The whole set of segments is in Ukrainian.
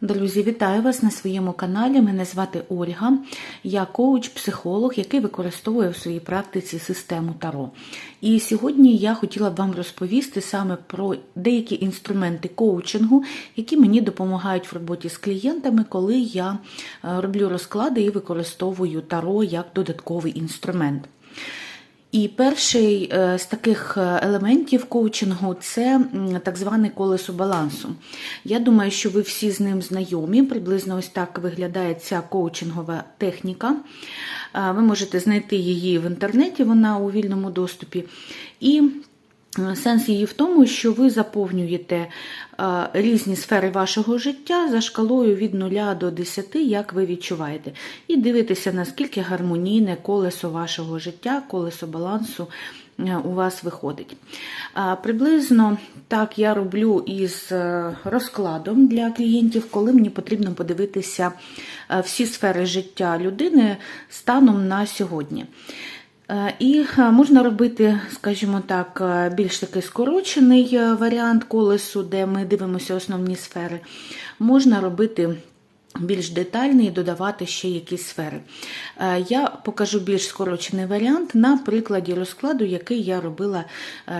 Друзі, вітаю вас на своєму каналі. Мене звати Ольга. Я коуч-психолог, який використовує в своїй практиці систему Таро. І сьогодні я хотіла б вам розповісти саме про деякі інструменти коучингу, які мені допомагають в роботі з клієнтами, коли я е, роблю розклади і використовую Таро як додатковий інструмент. І перший е, з таких е, елементів коучингу це так зване колесо балансу. Я думаю, що ви всі з ним знайомі. Приблизно ось так виглядає ця коучингова техніка. Ви можете знайти її в інтернеті, вона у вільному доступі. І Сенс її в тому, що ви заповнюєте різні сфери вашого життя за шкалою від 0 до 10, як ви відчуваєте, і дивитеся, наскільки гармонійне колесо вашого життя, колесо балансу у вас виходить. Приблизно так я роблю із е, розкладом для клієнтів, коли мені потрібно подивитися всі сфери життя людини станом на сьогодні. Е, і е, можна робити, скажімо так, е, більш такий скорочений варіант колесу, де ми дивимося основні сфери. Можна робити більш детальний і додавати ще якісь сфери. Я покажу більш скорочений варіант на прикладі розкладу, який я робила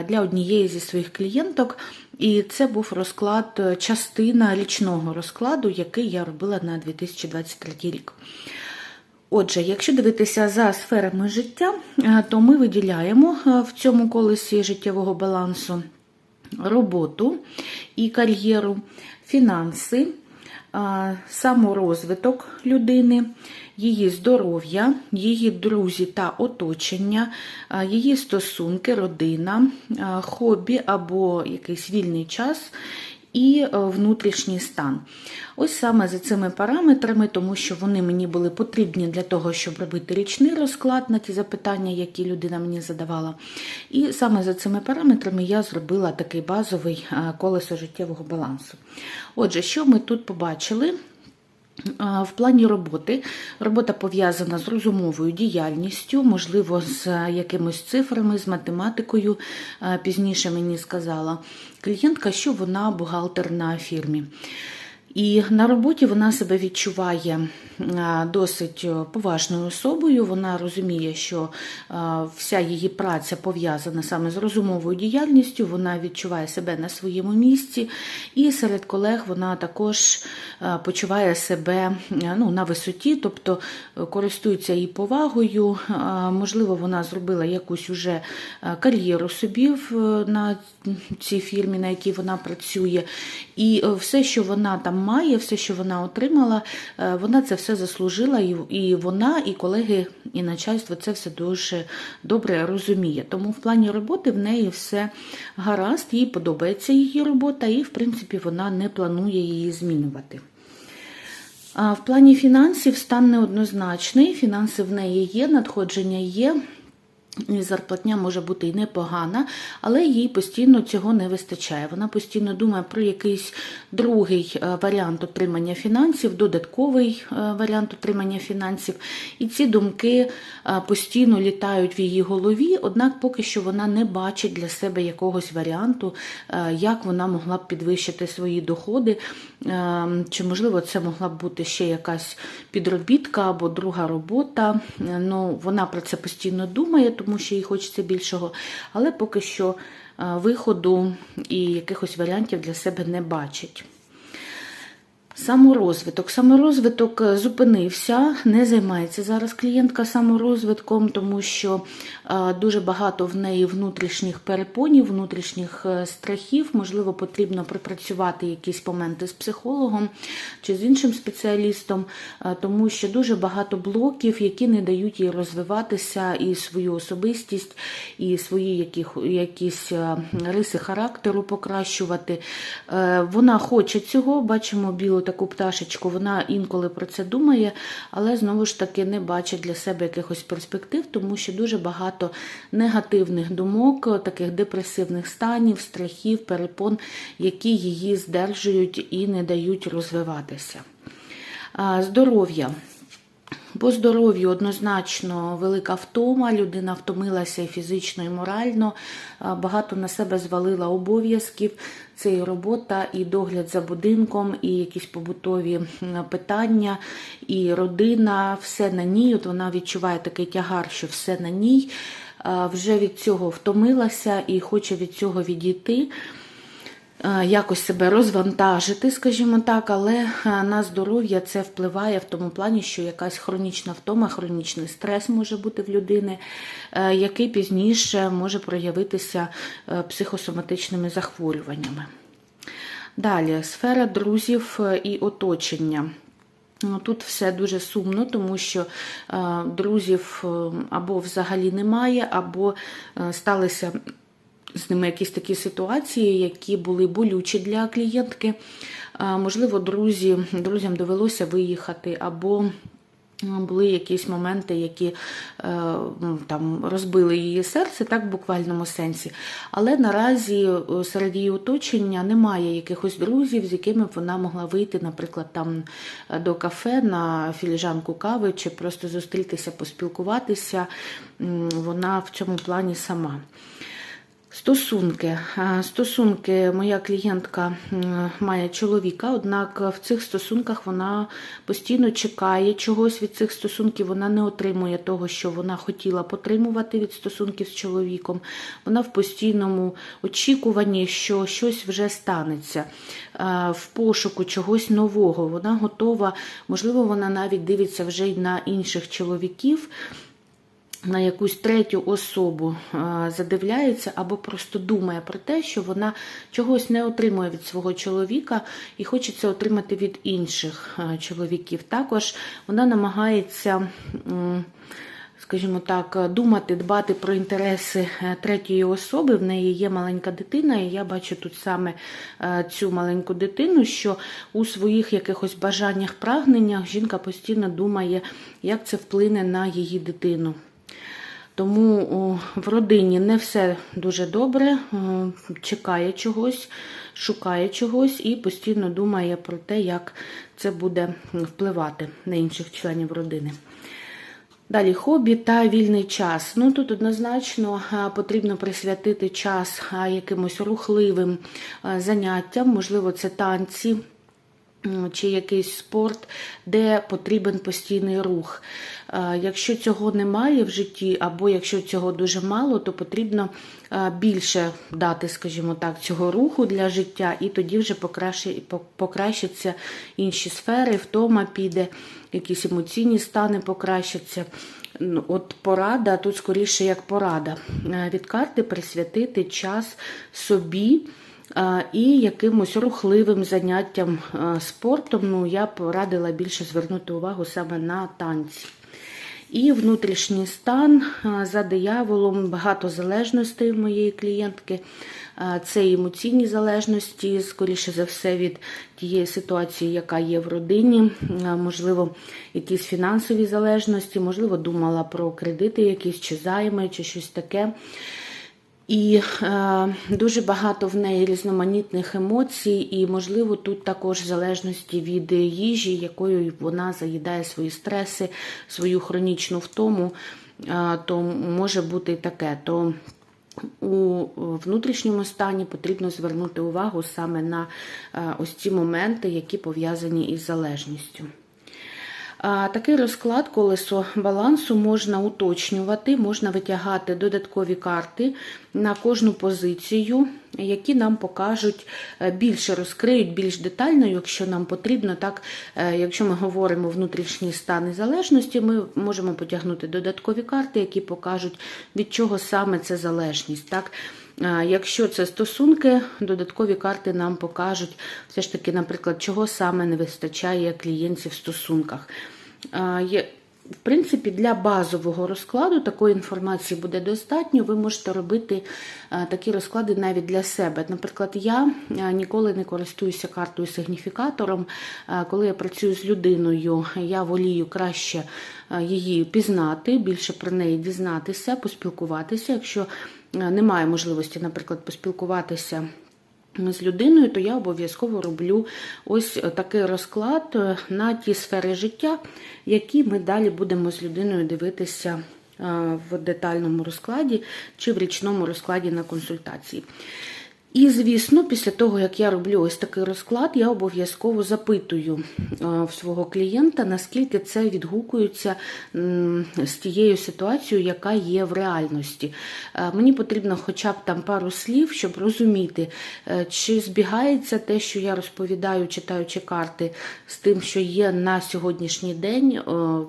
для однієї зі своїх клієнток. І це був розклад, частина річного розкладу, який я робила на 2023 рік. Отже, якщо дивитися за сферами життя, е, то ми виділяємо е, в цьому колесі життєвого балансу роботу і кар'єру, фінанси, е, саморозвиток людини, її здоров'я, її друзі та оточення, її стосунки, родина, хобі або якийсь вільний час і е, внутрішній стан. Ось саме за цими параметрами, тому що вони мені були потрібні для того, щоб робити річний розклад на ті запитання, які людина мені задавала. І саме за цими параметрами я зробила такий базовий е, колесо життєвого балансу. Отже, що ми тут побачили? В плані роботи робота пов'язана з розумовою діяльністю, можливо, з якимись цифрами, з математикою. Пізніше мені сказала клієнтка, що вона бухгалтер на фірмі. І на роботі вона себе відчуває досить поважною особою. Вона розуміє, що вся її праця пов'язана саме з розумовою діяльністю, вона відчуває себе на своєму місці, і серед колег вона також почуває себе ну, на висоті, тобто користується її повагою. Можливо, вона зробила якусь уже кар'єру собі на цій фірмі, на якій вона працює. І все, що вона там має, все, що вона отримала, е, вона це все заслужила, і вона, і колеги, і начальство це все дуже добре розуміє. Тому в плані роботи в неї все гаразд, їй подобається її робота, і, в принципі, вона не планує її змінювати. В плані фінансів стан неоднозначний, фінанси в неї є, надходження є. Зарплатня може бути і непогана, але їй постійно цього не вистачає. Вона постійно думає про якийсь другий е, варіант отримання фінансів, додатковий е, варіант отримання фінансів. І ці думки е, постійно літають в її голові, однак поки що вона не бачить для себе якогось варіанту, як вона могла б підвищити свої доходи. Чи, можливо, це могла б бути ще якась підробітка або друга робота. Ну, Вона про це постійно думає тому що їй хочеться більшого, але поки що виходу і якихось варіантів для себе не бачить. Саморозвиток. Саморозвиток е, зупинився, не займається зараз клієнтка саморозвитком, тому що е, дуже багато в неї внутрішніх перепонів, внутрішніх е, страхів. Можливо, потрібно припрацювати якісь моменти з психологом чи з іншим спеціалістом, тому що дуже багато блоків, які не дають їй розвиватися і свою особистість, і свої якісь риси характеру покращувати. Вона хоче цього, бачимо білу таку пташечку, вона інколи про це думає, але знову ж таки не бачить для себе якихось перспектив, тому що дуже багато негативних думок, таких депресивних станів, страхів, перепон, які її здержують і не дають розвиватися. Здоров'я. По здоров'ю однозначно велика втома, людина втомилася і фізично, і морально, багато на себе звалила обов'язків. Це і робота, і догляд за будинком, і якісь побутові питання, і родина, все на ній. От вона відчуває такий тягар, що все на ній. Вже від цього втомилася і хоче від цього відійти. Е, якось себе розвантажити, скажімо так, але е, на здоров'я це впливає в тому плані, що якась хронічна втома, хронічний стрес може бути в людини, е, який пізніше може проявитися психосоматичними захворюваннями. Далі, сфера друзів і оточення. Ну, Тут все дуже сумно, тому що друзів або взагалі немає, або сталися з ними якісь такі ситуації, які були болючі для клієнтки. Можливо, друзі, друзям довелося виїхати, або були якісь моменти, які е, там розбили її серце, так в буквальному сенсі. Але наразі е, серед її оточення немає якихось друзів, з якими б вона могла вийти, наприклад, там е, до кафе на філіжанку кави, чи просто зустрітися, поспілкуватися. Вона в цьому плані сама. Стосунки. Стосунки, моя клієнтка має чоловіка, однак в цих стосунках вона постійно чекає чогось від цих стосунків. Вона не отримує того, що вона хотіла потримувати від стосунків з чоловіком. Вона в постійному очікуванні, що щось вже станеться, в пошуку чогось нового. Вона готова, можливо, вона навіть дивиться вже й на інших чоловіків на якусь третю особу задивляється або просто думає про те, що вона чогось не отримує від свого чоловіка і хочеться отримати від інших чоловіків. Також вона намагається. Скажімо так, думати, дбати про інтереси е, третьої особи. В неї є маленька дитина, і я бачу тут саме е, цю маленьку дитину, що у своїх якихось бажаннях, прагненнях жінка постійно думає, як це вплине на її дитину. Тому в родині не все дуже добре, чекає чогось, шукає чогось і постійно думає про те, як це буде впливати на інших членів родини. Далі хобі та вільний час. Ну Тут однозначно потрібно присвятити час якимось рухливим заняттям, можливо, це танці чи якийсь спорт, де потрібен постійний рух. Якщо цього немає в житті, або якщо цього дуже мало, то потрібно більше дати, скажімо так, цього руху для життя, і тоді вже покращаться інші сфери, втома піде, якісь емоційні стани покращаться. Ну, от порада, тут скоріше як порада. Від карти присвятити час собі і якимось рухливим заняттям спортом. Ну, я б радила більше звернути увагу саме на танці. І внутрішній стан за дияволом, багато залежностей моєї клієнтки. Це емоційні залежності, скоріше за все, від тієї ситуації, яка є в родині, можливо, якісь фінансові залежності, можливо, думала про кредити, якісь чи займи, чи щось таке. І е, дуже багато в неї різноманітних емоцій, і, можливо, тут також в залежності від їжі, якою вона заїдає свої стреси, свою хронічну втому, е, то може бути таке. То у внутрішньому стані потрібно звернути увагу саме на е, ось ці моменти, які пов'язані із залежністю. Такий розклад колесо балансу можна уточнювати, можна витягати додаткові карти на кожну позицію, які нам покажуть е, більше розкриють більш детально, якщо нам потрібно. Так, е, Якщо ми говоримо внутрішній стан залежності, ми можемо потягнути додаткові карти, які покажуть, від чого саме це залежність. Так? Якщо це стосунки, додаткові карти нам покажуть, все ж таки, наприклад, чого саме не вистачає клієнтів в стосунках. В принципі, для базового розкладу такої інформації буде достатньо. Ви можете робити такі розклади навіть для себе. Наприклад, я ніколи не користуюся картою сигніфікатором. Коли я працюю з людиною, я волію краще її пізнати, більше про неї дізнатися, поспілкуватися. Якщо немає можливості, наприклад, поспілкуватися з людиною, то я обов'язково роблю ось такий розклад е, на ті сфери життя, які ми далі будемо з людиною дивитися е, в детальному розкладі чи в річному розкладі на консультації. І, звісно, після того, як я роблю ось такий розклад, я обов'язково запитую е, в свого клієнта, наскільки це відгукується з тією ситуацією, яка є в реальності. Е, Мені потрібно хоча б там пару слів, щоб розуміти, е, чи збігається те, що я розповідаю, читаючи карти, з тим, що є на сьогоднішній день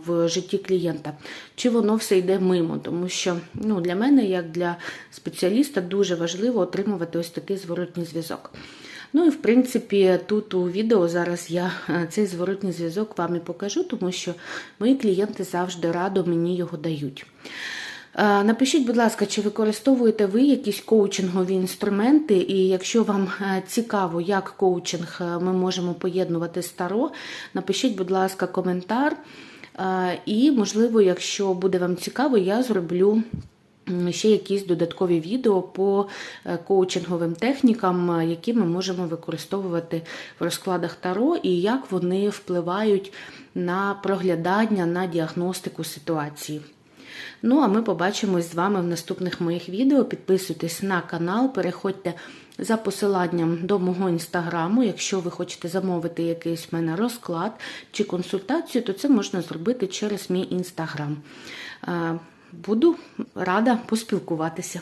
в житті клієнта, чи воно все йде мимо. Тому що ну, для мене, як для спеціаліста, дуже важливо отримувати ось такий зворотній зв'язок. Ну і в принципі, тут у відео зараз я е, цей зворотній зв'язок вам і покажу, тому що мої клієнти завжди радо мені його дають. Е, Напишіть, будь ласка, чи використовуєте ви якісь коучингові інструменти, і якщо вам е, цікаво, як коучинг ми можемо поєднувати з таро, напишіть, будь ласка, коментар. І, можливо, якщо буде вам цікаво, я зроблю ще якісь додаткові відео по е, коучинговим технікам, е, які ми можемо використовувати в розкладах Таро, і як вони впливають на проглядання, на діагностику ситуації. Ну, а ми побачимось з вами в наступних моїх відео. Підписуйтесь на канал, переходьте за посиланням до мого інстаграму. Якщо ви хочете замовити якийсь в мене розклад чи консультацію, то це можна зробити через мій інстаграм. Буду рада поспілкуватися.